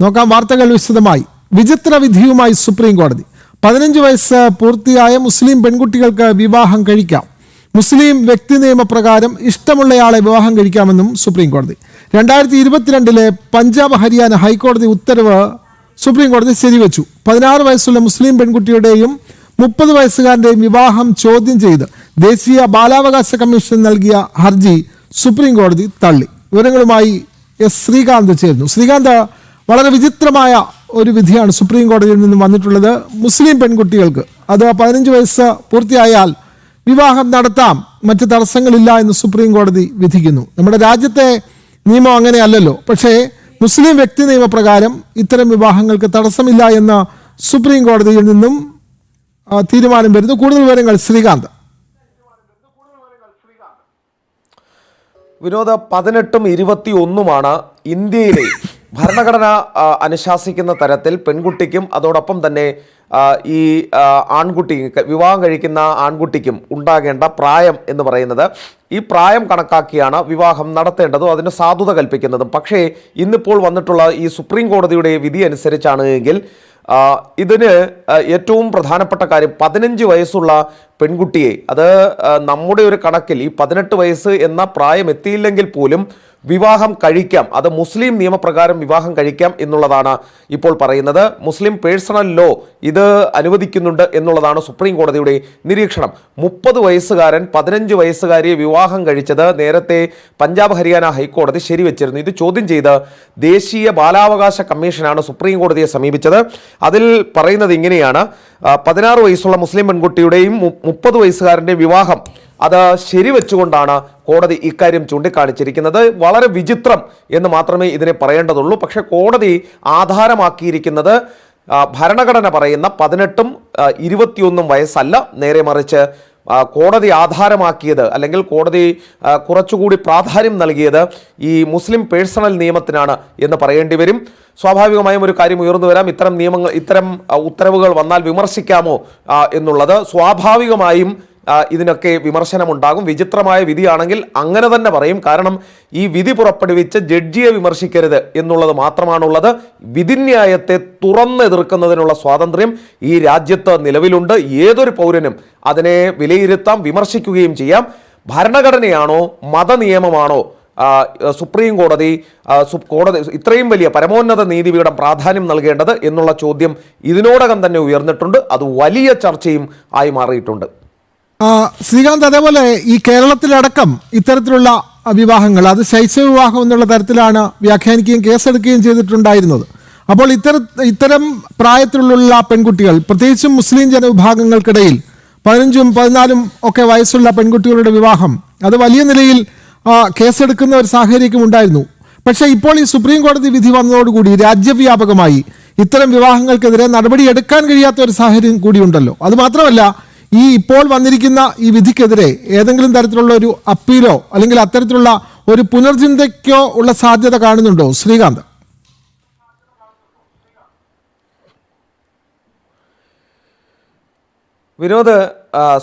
നോക്കാം വാർത്തകൾ വിശദമായി. വിചിത്ര വിധിയുമായി സുപ്രീം കോടതി പതിനഞ്ച് വയസ്സ് പൂർത്തിയായ മുസ്ലിം പെൺകുട്ടികൾക്ക് വിവാഹം കഴിക്കാം. മുസ്ലിം വ്യക്തി നിയമപ്രകാരം ഇഷ്ടമുള്ളയാളെ വിവാഹം കഴിക്കാമെന്നും സുപ്രീം കോടതി രണ്ടായിരത്തി ഇരുപത്തിരണ്ടിലെ പഞ്ചാബ് ഹരിയാന ഹൈക്കോടതി ഉത്തരവ് സുപ്രീം കോടതി ശരിവെച്ചു. പതിനാറ് വയസ്സുള്ള മുസ്ലിം പെൺകുട്ടിയുടെയും മുപ്പത് വയസ്സുകാരന്റെയും വിവാഹം ചോദ്യം ചെയ്ത് ദേശീയ ബാലാവകാശ കമ്മീഷൻ നൽകിയ ഹർജി സുപ്രീം കോടതി തള്ളി. വിവരങ്ങളുമായി എസ് ശ്രീകാന്ത് ചേരുന്നു. ശ്രീകാന്ത് വളരെ വിചിത്രമായ ഒരു വിധിയാണ് സുപ്രീം കോടതിയിൽ നിന്നും വന്നിട്ടുള്ളത് മുസ്ലിം പെൺകുട്ടികൾക്ക്. അത് പതിനഞ്ച് വയസ്സ് പൂർത്തിയായാൽ വിവാഹം നടത്താം മറ്റ് തടസ്സങ്ങളില്ല എന്ന് സുപ്രീം കോടതി വിധിക്കുന്നു. നമ്മുടെ രാജ്യത്തെ നിയമം അങ്ങനെയല്ലല്ലോ. പക്ഷേ മുസ്ലിം വ്യക്തി നിയമപ്രകാരം ഇത്തരം വിവാഹങ്ങൾക്ക് തടസ്സമില്ല എന്ന് സുപ്രീം കോടതിയിൽ നിന്നും തീരുമാനം വരുന്നു. കൂടുതൽ വിവരങ്ങൾ ശ്രീകാന്ത്. വിനോദ പതിനെട്ടും ഇരുപത്തി ഒന്നുമാണ് ഇന്ത്യയിലെ ഭരണഘടന അനുശാസിക്കുന്ന തരത്തിൽ പെൺകുട്ടിക്കും അതോടൊപ്പം തന്നെ ഈ ആൺകുട്ടി വിവാഹം കഴിക്കുന്ന ആൺകുട്ടിക്കും ഉണ്ടാകേണ്ട പ്രായം എന്ന് പറയുന്നത്. ഈ പ്രായം കണക്കാക്കിയാണ് വിവാഹം നടത്തേണ്ടതും അതിന് സാധുത കൽപ്പിക്കുന്നതും. പക്ഷേ ഇന്നിപ്പോൾ വന്നിട്ടുള്ള ഈ സുപ്രീം കോടതിയുടെ വിധി അനുസരിച്ചാണ് എങ്കിൽ ഇതിന് ഏറ്റവും പ്രധാനപ്പെട്ട കാര്യം പതിനഞ്ച് വയസ്സുള്ള പെൺകുട്ടിയെ. അത് നമ്മുടെ ഒരു കണക്കിൽ ഈ പതിനെട്ട് വയസ്സ് എന്ന പ്രായം എത്തിയില്ലെങ്കിൽ പോലും വിവാഹം കഴിക്കാം. അത് മുസ്ലിം നിയമപ്രകാരം വിവാഹം കഴിക്കാം എന്നുള്ളതാണ് ഇപ്പോൾ പറയുന്നത്. മുസ്ലിം പേഴ്സണൽ ലോ ഇത് അനുവദിക്കുന്നുണ്ട് എന്നുള്ളതാണ് സുപ്രീം കോടതിയുടെ നിരീക്ഷണം. മുപ്പത് വയസ്സുകാരൻ പതിനഞ്ച് വയസ്സുകാരിയെ വിവാഹം കഴിച്ചത് നേരത്തെ പഞ്ചാബ് ഹരിയാന ഹൈക്കോടതി ശരിവെച്ചിരുന്നു. ഇത് ചോദ്യം ചെയ്ത് ദേശീയ ബാലാവകാശ കമ്മീഷനാണ് സുപ്രീം കോടതിയെ സമീപിച്ചത്. അതിൽ പറയുന്നത് ഇങ്ങനെയാണ്. പതിനാറ് വയസ്സുള്ള മുസ്ലിം പെൺകുട്ടിയുടെയും മുപ്പത് വയസ്സുകാരന്റെ വിവാഹം അത് ശരിവെച്ചുകൊണ്ടാണ് കോടതി ഇക്കാര്യം ചൂണ്ടിക്കാണിച്ചിരിക്കുന്നത്. വളരെ വിചിത്രം എന്ന് മാത്രമേ ഇതിനെ പറയേണ്ടതുള്ളൂ. പക്ഷേ കോടതി ആധാരമാക്കിയിരിക്കുന്നത് ഭരണഘടന പറയുന്ന പതിനെട്ടും ഇരുപത്തിയൊന്നും വയസ്സല്ല. നേരെ മറിച്ച് കോടതി ആധാരമാക്കിയത് അല്ലെങ്കിൽ കോടതി കുറച്ചുകൂടി പ്രാധാന്യം നൽകിയത് ഈ മുസ്ലിം പേഴ്സണൽ നിയമത്തിനാണ് എന്ന് പറയേണ്ടി വരും. സ്വാഭാവികമായും ഒരു കാര്യം ഉയർന്നു വരാം. ഇത്തരം നിയമങ്ങൾ ഇത്തരം ഉത്തരവുകൾ വന്നാൽ വിമർശിക്കാമോ എന്നുള്ളത് സ്വാഭാവികമായും ഇതിനൊക്കെ വിമർശനമുണ്ടാകും. വിചിത്രമായ വിധിയാണെങ്കിൽ അങ്ങനെ തന്നെ പറയും. കാരണം ഈ വിധി പുറപ്പെടുവിച്ച് ജഡ്ജിയെ വിമർശിക്കരുത് എന്നുള്ളത് മാത്രമാണുള്ളത്. വിധിന്യായത്തെ തുറന്നെതിർക്കുന്നതിനുള്ള സ്വാതന്ത്ര്യം ഈ രാജ്യത്ത് നിലവിലുണ്ട്. ഏതൊരു പൗരനും അതിനെ വിലയിരുത്താം വിമർശിക്കുകയും ചെയ്യാം. ഭരണഘടനയാണോ മതനിയമമാണോ സുപ്രീം കോടതി കോടതി ഇത്രയും വലിയ പരമോന്നത നീതിപീഠം പ്രാധാന്യം നൽകേണ്ടത് എന്നുള്ള ചോദ്യം ഇതിനോടകം തന്നെ ഉയർന്നിട്ടുണ്ട്. അത് വലിയ ചർച്ചയും ആയി മാറിയിട്ടുണ്ട്. ശ്രീകാന്ത് അതേപോലെ ഈ കേരളത്തിലടക്കം ഇത്തരത്തിലുള്ള വിവാഹങ്ങൾ അത് ശൈശവ വിവാഹം എന്നുള്ള തരത്തിലാണ് വ്യാഖ്യാനിക്കുകയും കേസെടുക്കുകയും ചെയ്തിട്ടുണ്ടായിരുന്നത്. അപ്പോൾ ഇത്തര ഇത്തരം പ്രായത്തിലുള്ള പെൺകുട്ടികൾ പ്രത്യേകിച്ചും മുസ്ലിം ജനവിഭാഗങ്ങൾക്കിടയിൽ പതിനഞ്ചും പതിനാലും ഒക്കെ വയസ്സുള്ള പെൺകുട്ടികളുടെ വിവാഹം അത് വലിയ നിലയിൽ കേസെടുക്കുന്ന ഒരു സാഹചര്യം ഉണ്ടായിരുന്നു. പക്ഷേ ഇപ്പോൾ ഈ സുപ്രീം കോടതി വിധി വന്നതോടുകൂടി രാജ്യവ്യാപകമായി ഇത്തരം വിവാഹങ്ങൾക്കെതിരെ നടപടിയെടുക്കാൻ കഴിയാത്ത ഒരു സാഹചര്യം കൂടിയുണ്ടല്ലോ അത് മാത്രമല്ല ഈ ഇപ്പോൾ വന്നിരിക്കുന്ന ഈ വിധിക്കെതിരെ ഏതെങ്കിലും തരത്തിലുള്ള ഒരു അപ്പീലോ അല്ലെങ്കിൽ അത്തരത്തിലുള്ള ഒരു പുനർചിന്തയ്ക്കോ ഉള്ള സാധ്യത കാണുന്നുണ്ടോ? ശ്രീകാന്ത്. വിനോദ്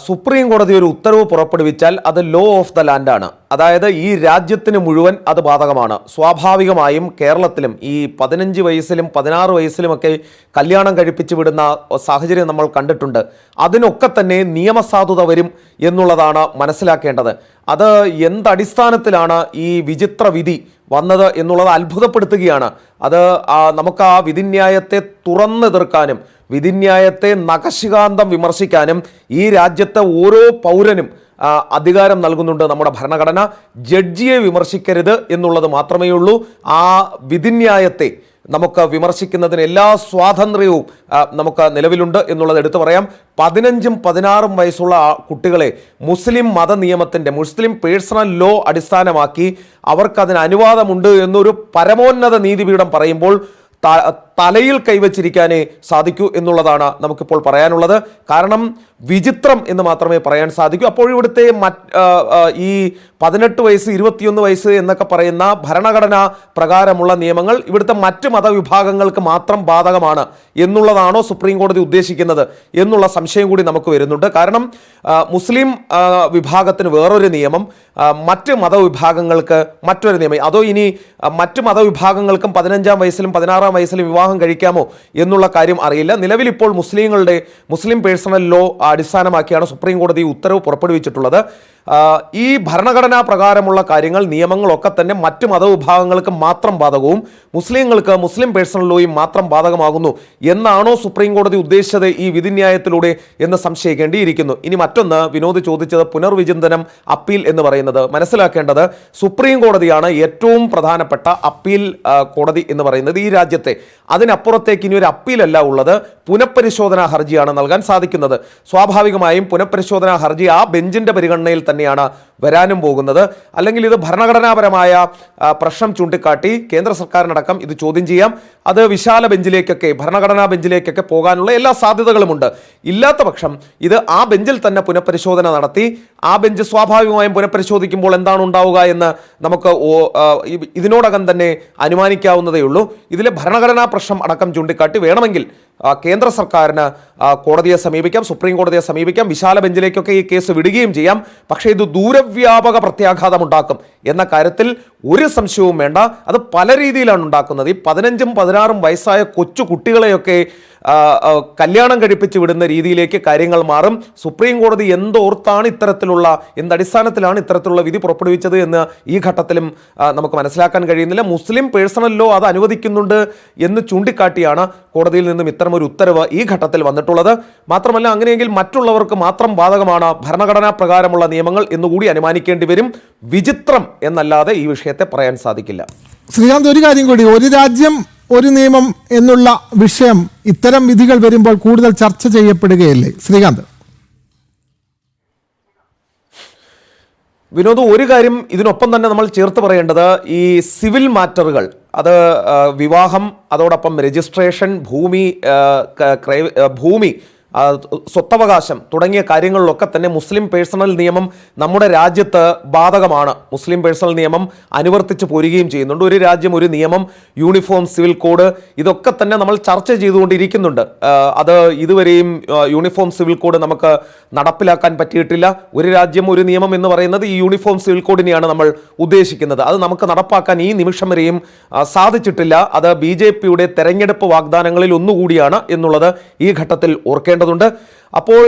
സുപ്രീം കോടതി ഒരു ഉത്തരവ് പുറപ്പെടുവിച്ചാൽ അത് ലോ ഓഫ് ദ ലാൻഡാണ് അതായത് ഈ രാജ്യത്തിന് മുഴുവൻ അത് ബാധകമാണ്. സ്വാഭാവികമായും കേരളത്തിലും ഈ പതിനഞ്ച് വയസ്സിലും പതിനാറ് വയസ്സിലുമൊക്കെ കല്യാണം കഴിപ്പിച്ച് വിടുന്ന സാഹചര്യം നമ്മൾ കണ്ടിട്ടുണ്ട്. അതിനൊക്കെ തന്നെ നിയമസാധുത വരും എന്നുള്ളതാണ് മനസ്സിലാക്കേണ്ടത്. അത് എന്തടിസ്ഥാനത്തിലാണ് ഈ വിചിത്ര വിധി വന്നത് എന്നുള്ളത് അത്ഭുതപ്പെടുത്തുകയാണ്. അത് നമുക്ക് ആ വിധിന്യായത്തെ തുറന്നെതിർക്കാനും വിധിന്യായത്തെ നഖശികാന്തം വിമർശിക്കാനും ഈ രാജ്യത്തെ ഓരോ പൗരനും അധികാരം നൽകുന്നുണ്ട് നമ്മുടെ ഭരണഘടന. ജഡ്ജിയെ വിമർശിക്കരുത് എന്നുള്ളത് മാത്രമേ ഉള്ളൂ ആ വിധിന്യായത്തെ നമുക്ക് വിമർശിക്കുന്നതിന് എല്ലാ സ്വാതന്ത്ര്യവും നമുക്ക് നിലവിലുണ്ട് എന്നുള്ളത് എടുത്തു പറയാം. പതിനഞ്ചും പതിനാറും വയസ്സുള്ള കുട്ടികളെ മുസ്ലിം മത നിയമത്തിന്റെ മുസ്ലിം പേഴ്സണൽ ലോ അടിസ്ഥാനമാക്കി അവർക്കതിന് അനുവാദമുണ്ട് എന്നൊരു പരമോന്നത നീതിപീഠം പറയുമ്പോൾ തലയിൽ കൈവച്ചിരിക്കാനേ സാധിക്കൂ എന്നുള്ളതാണ് നമുക്കിപ്പോൾ പറയാനുള്ളത്. കാരണം വിചിത്രം എന്ന് മാത്രമേ പറയാൻ സാധിക്കൂ. അപ്പോൾ ഇവിടുത്തെ ഈ പതിനെട്ട് വയസ്സ് ഇരുപത്തിയൊന്ന് വയസ്സ് എന്നൊക്കെ പറയുന്ന ഭരണഘടന പ്രകാരമുള്ള നിയമങ്ങൾ ഇവിടുത്തെ മറ്റ് മതവിഭാഗങ്ങൾക്ക് മാത്രം ബാധകമാണ് എന്നുള്ളതാണോ സുപ്രീം കോടതി ഉദ്ദേശിക്കുന്നത് എന്നുള്ള സംശയം കൂടി നമുക്ക് വരുന്നുണ്ട്. കാരണം മുസ്ലിം വിഭാഗത്തിന് വേറൊരു നിയമം മറ്റ് മതവിഭാഗങ്ങൾക്ക് മറ്റൊരു നിയമം. അതോ ഇനി മറ്റ് മതവിഭാഗങ്ങൾക്കും പതിനഞ്ചാം വയസ്സിലും പതിനാറാം വയസ്സിലും വിവാഹം കഴിക്കാമോ എന്നുള്ള കാര്യം അറിയില്ല. നിലവിൽ ഇപ്പോൾ മുസ്ലിങ്ങളുടെ മുസ്ലിം പേഴ്സണൽ ലോ അടിസ്ഥാനമാക്കിയാണ് സുപ്രീം കോടതി ഉത്തരവ് പുറപ്പെടുവിച്ചിട്ടുള്ളത്. ഈ ഭരണഘടനാ പ്രകാരമുള്ള കാര്യങ്ങൾ നിയമങ്ങളൊക്കെ തന്നെ മറ്റ് മതവിഭാഗങ്ങൾക്ക് മാത്രം ബാധകവും മുസ്ലിങ്ങൾക്ക് മുസ്ലിം പേഴ്സണൽ ലോയും മാത്രം ബാധകമാകുന്നു എന്നാണോ സുപ്രീം കോടതി ഉദ്ദേശിച്ചത് ഈ വിധിന്യായത്തിലൂടെ എന്ന് സംശയിക്കേണ്ടിയിരിക്കുന്നു. ഇനി മറ്റൊന്ന് വിനോദ് ചോദിച്ചത് പുനർവിചിന്തനം അപ്പീൽ എന്ന് പറയുന്നത്. മനസ്സിലാക്കേണ്ടത് സുപ്രീം കോടതിയാണ് ഏറ്റവും പ്രധാനപ്പെട്ട അപ്പീൽ കോടതി എന്ന് പറയുന്നത് ഈ രാജ്യത്തെ. അതിനപ്പുറത്തേക്ക് ഇനി ഒരു അപ്പീലല്ല ഉള്ളത്. പുനഃപരിശോധനാ ഹർജിയാണ് നൽകാൻ സാധിക്കുന്നത്. സ്വാഭാവികമായും പുനഃപരിശോധനാ ഹർജി ആ ബെഞ്ചിന്റെ പരിഗണനയിൽ തന്നെയാണ് വരാനും പോകുന്നത്. അല്ലെങ്കിൽ ഇത് ഭരണഘടനാപരമായ പ്രശ്നം ചൂണ്ടിക്കാട്ടി കേന്ദ്ര സർക്കാരിനടക്കം ഇത് ചോദ്യം ചെയ്യാം. അത് വിശാല ബെഞ്ചിലേക്കൊക്കെ ഭരണഘടനാ ബെഞ്ചിലേക്കൊക്കെ പോകാനുള്ള എല്ലാ സാധ്യതകളുമുണ്ട്. ഇല്ലാത്ത പക്ഷം ഇത് ആ ബെഞ്ചിൽ തന്നെ പുനഃപരിശോധന നടത്തി ആ ബെഞ്ച് സ്വാഭാവികമായും പുനഃപരിശോധിക്കുമ്പോൾ എന്താണ് ഉണ്ടാവുക എന്ന് നമുക്ക് ഇതിനോടകം തന്നെ അനുമാനിക്കാവുന്നതേ ഉള്ളൂ ഇതിലെ ഭരണഘടനാ പ്രശ്നം അടക്കം ചൂണ്ടിക്കാട്ടി വേണമെങ്കിൽ കേന്ദ്ര സർക്കാരിന് കോടതിയെ സമീപിക്കാം സുപ്രീം കോടതിയെ സമീപിക്കാം വിശാല ബെഞ്ചിലേക്കൊക്കെ ഈ കേസ് വിടുകയും ചെയ്യാം. പക്ഷേ ഇത് ദൂരവ്യാപക പ്രത്യാഘാതം ഉണ്ടാക്കും എന്ന കാര്യത്തിൽ ഒരു സംശയവും വേണ്ട. അത് പല രീതിയിലാണ് ഉണ്ടാക്കുന്നത്. ഈ പതിനഞ്ചും പതിനാറും വയസ്സായ കൊച്ചു കുട്ടികളെയൊക്കെ കല്യാണം കഴിപ്പിച്ച് വിടുന്ന രീതിയിലേക്ക് കാര്യങ്ങൾ മാറും. സുപ്രീം കോടതി എന്തോർത്താണ് ഇത്തരത്തിലുള്ള എന്തടിസ്ഥാനത്തിലാണ് ഇത്തരത്തിലുള്ള വിധി പുറപ്പെടുവിച്ചത് എന്ന് ഈ ഘട്ടത്തിലും നമുക്ക് മനസ്സിലാക്കാൻ കഴിയുന്നില്ല. മുസ്ലിം പേഴ്സണൽ ലോ അത് അനുവദിക്കുന്നുണ്ട് എന്ന് ചൂണ്ടിക്കാട്ടിയാണ് കോടതിയിൽ നിന്നും ഇത്തരമൊരു ഉത്തരവ് ഈ ഘട്ടത്തിൽ വന്നിട്ടുള്ളത്. മാത്രമല്ല അങ്ങനെയെങ്കിൽ മറ്റുള്ളവർക്ക് മാത്രം ബാധകമാണ് ഭരണഘടനാ പ്രകാരമുള്ള നിയമങ്ങൾ എന്നുകൂടി അനുമാനിക്കേണ്ടി വരും. വിചിത്രം എന്നല്ലാതെ ഈ വിഷയത്തെ പറയാൻ സാധിക്കില്ല. ശ്രീകാന്ത് ഒരു കാര്യം കൂടി. ഒരു രാജ്യം ഒരു നിയമം എന്നുള്ള വിഷയം ഇത്തരം വിധികൾ വരുമ്പോൾ കൂടുതൽ ചർച്ച ചെയ്യപ്പെടുകയല്ലേ? ശ്രീകാന്ത്. വിനോദ് ഒരു കാര്യം ഇതിനൊപ്പം തന്നെ നമ്മൾ ചേർത്ത് പറയേണ്ടത് ഈ സിവിൽ മാറ്ററുകൾ അത് വിവാഹം അതോടൊപ്പം രജിസ്ട്രേഷൻ ഭൂമി ഭൂമി സ്വത്തവകാശം തുടങ്ങിയ കാര്യങ്ങളിലൊക്കെ തന്നെ മുസ്ലിം പേഴ്സണൽ നിയമം നമ്മുടെ രാജ്യത്ത് ബാധകമാണ്. മുസ്ലിം പേഴ്സണൽ നിയമം അനുവർത്തിച്ച് പോരുകയും ചെയ്യുന്നുണ്ട്. ഒരു രാജ്യം ഒരു നിയമം യൂണിഫോം സിവിൽ കോഡ് ഇതൊക്കെ തന്നെ നമ്മൾ ചർച്ച ചെയ്തുകൊണ്ടിരിക്കുന്നുണ്ട്. അത് ഇതുവരെയും യൂണിഫോം സിവിൽ കോഡ് നമുക്ക് നടപ്പിലാക്കാൻ പറ്റിയിട്ടില്ല. ഒരു രാജ്യം ഒരു നിയമം എന്ന് പറയുന്നത് ഈ യൂണിഫോം സിവിൽ കോഡിനെയാണ് നമ്മൾ ഉദ്ദേശിക്കുന്നത്. അത് നമുക്ക് നടപ്പാക്കാൻ ഈ നിമിഷം വരെയും സാധിച്ചിട്ടില്ല. അത് ബി ജെ പിയുടെ തെരഞ്ഞെടുപ്പ് വാഗ്ദാനങ്ങളിൽ ഒന്നുകൂടിയാണ് എന്നുള്ളത് ഈ ഘട്ടത്തിൽ ഓർക്കേണ്ടതുണ്ട് അപ്പോൾ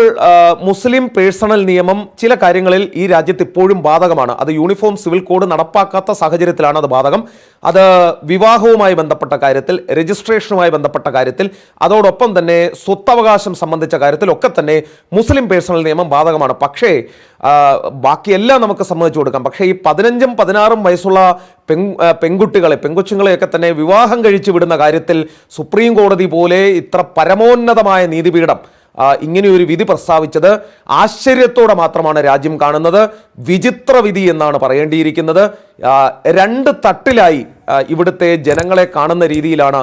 മുസ്ലിം പേഴ്സണൽ നിയമം ചില കാര്യങ്ങളിൽ ഈ രാജ്യത്ത് ഇപ്പോഴും ബാധകമാണ്. അത് യൂണിഫോം സിവിൽ കോഡ് നടപ്പാക്കാത്ത സാഹചര്യത്തിലാണ് അത് ബാധകം. അത് വിവാഹവുമായി ബന്ധപ്പെട്ട കാര്യത്തിൽ രജിസ്ട്രേഷനുമായി ബന്ധപ്പെട്ട കാര്യത്തിൽ അതോടൊപ്പം തന്നെ സ്വത്തവകാശം സംബന്ധിച്ച കാര്യത്തിലൊക്കെ തന്നെ മുസ്ലിം പേഴ്സണൽ നിയമം ബാധകമാണ്. പക്ഷേ ബാക്കിയെല്ലാം നമുക്ക് സമ്മതിച്ചു കൊടുക്കാം. പക്ഷേ ഈ പതിനഞ്ചും പതിനാറും വയസ്സുള്ള ആ, പെൺകുട്ടികളെ പെൺകൊച്ചുങ്ങളെയൊക്കെ തന്നെ വിവാഹം കഴിച്ചു വിടുന്ന കാര്യത്തിൽ സുപ്രീം കോടതി പോലെ ഇത്ര പരമോന്നതമായ നീതിപീഠം ഇങ്ങനെയൊരു വിധി പ്രസ്താവിച്ചത് ആശ്ചര്യത്തോടെ മാത്രമാണ് രാജ്യം കാണുന്നത്. വിചിത്ര വിധി എന്നാണ് പറയേണ്ടിയിരിക്കുന്നത്. രണ്ട് തട്ടിലായി ഇവിടുത്തെ ജനങ്ങളെ കാണുന്ന രീതിയിലാണ്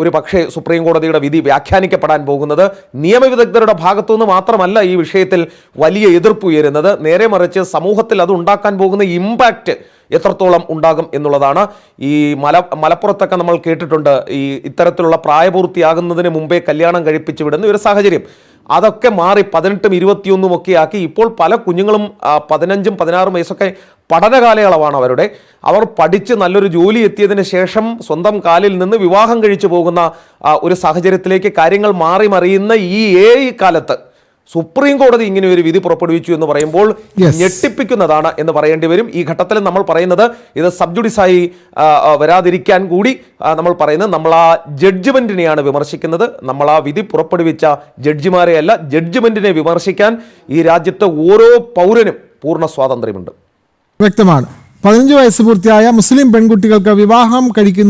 ഒരു പക്ഷേ സുപ്രീം കോടതിയുടെ വിധി വ്യാഖ്യാനിക്കപ്പെടാൻ പോകുന്നത്. നിയമവിദഗ്ധരുടെ ഭാഗത്തുനിന്ന് മാത്രമല്ല ഈ വിഷയത്തിൽ വലിയ എതിർപ്പ് ഉയരുന്നത്. നേരെ മറിച്ച് സമൂഹത്തിൽ അത് ഉണ്ടാക്കാൻ പോകുന്ന ഇമ്പാക്റ്റ് എത്രത്തോളം ഉണ്ടാകും എന്നുള്ളതാണ്. ഈ മല മലപ്പുറത്തൊക്കെ നമ്മൾ കേട്ടിട്ടുണ്ട് ഈ ഇത്തരത്തിലുള്ള പ്രായപൂർത്തിയാകുന്നതിന് മുമ്പേ കല്യാണം കഴിപ്പിച്ചു വിടുന്ന ഒരു സാഹചര്യം. അതൊക്കെ മാറി പതിനെട്ടും ഇരുപത്തിയൊന്നും ഒക്കെ ആക്കി ഇപ്പോൾ പല കുഞ്ഞുങ്ങളും പതിനഞ്ചും പതിനാറും വയസ്സൊക്കെ പഠന കാലയളവാണ് അവരുടെ. അവർ പഠിച്ച് നല്ലൊരു ജോലി എത്തിയതിന് ശേഷം സ്വന്തം കാലിൽ നിന്ന് വിവാഹം കഴിച്ചു പോകുന്ന ഒരു സാഹചര്യത്തിലേക്ക് കാര്യങ്ങൾ മാറി മറിയുന്ന ഈ ഏ കാലത്ത് സുപ്രീം കോടതി ഇങ്ങനെ ഒരു വിധി പുറപ്പെടുവിച്ചു എന്ന് പറയുമ്പോൾ. ഞെട്ടിപ്പിക്കുന്നതാണ് എന്ന് പറയേണ്ടി വരും. ഈ ഘട്ടത്തിൽ നമ്മൾ പറയുന്നത് ഇത് സബ്ജുഡിസായി വരാതിരിക്കാൻ കൂടി നമ്മൾ പറയുന്നത് നമ്മൾ ആ ജഡ്ജ്മെന്റിനെയാണ് വിമർശിക്കുന്നത്. നമ്മൾ ആ വിധി പുറപ്പെടുവിച്ച ജഡ്ജിമാരെയല്ല ജഡ്ജ്മെന്റിനെ വിമർശിക്കാൻ ഈ രാജ്യത്തെ ഓരോ പൗരനും പൂർണ സ്വാതന്ത്ര്യമുണ്ട്. വ്യക്തമാണ്. പതിനഞ്ച് വയസ്സ് പൂർത്തിയായ മുസ്ലിം പെൺകുട്ടികൾക്ക് വിവാഹം കഴിക്കുന്ന